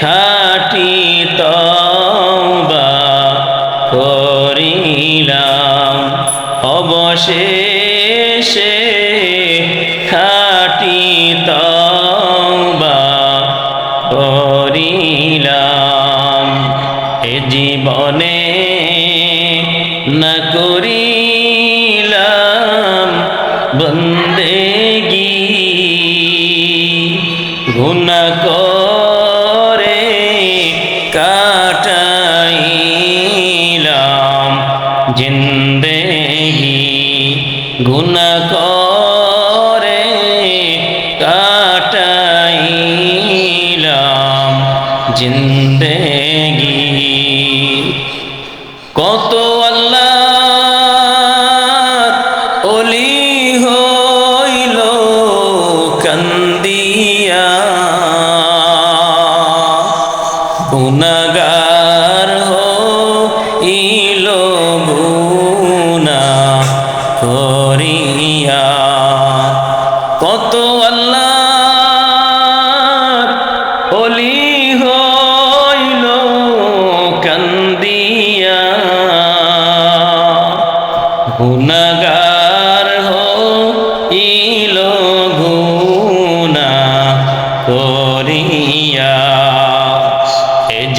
খাটি তওবা করিলাম। অবশেষে খাটি তওবা করিলাম। এ জীবনে না করিলাম বন্দেগি গুনা করে কাটাইলাম। জিন্দেগি গুনা করে কাটাইলাম। জিন্দেগি কত গুনাগার হইল গুনা করিয়া? কত আল্লাহ অলি হইল কান্দিয়া। গুনাগার হইল গুনা করিয়া। এ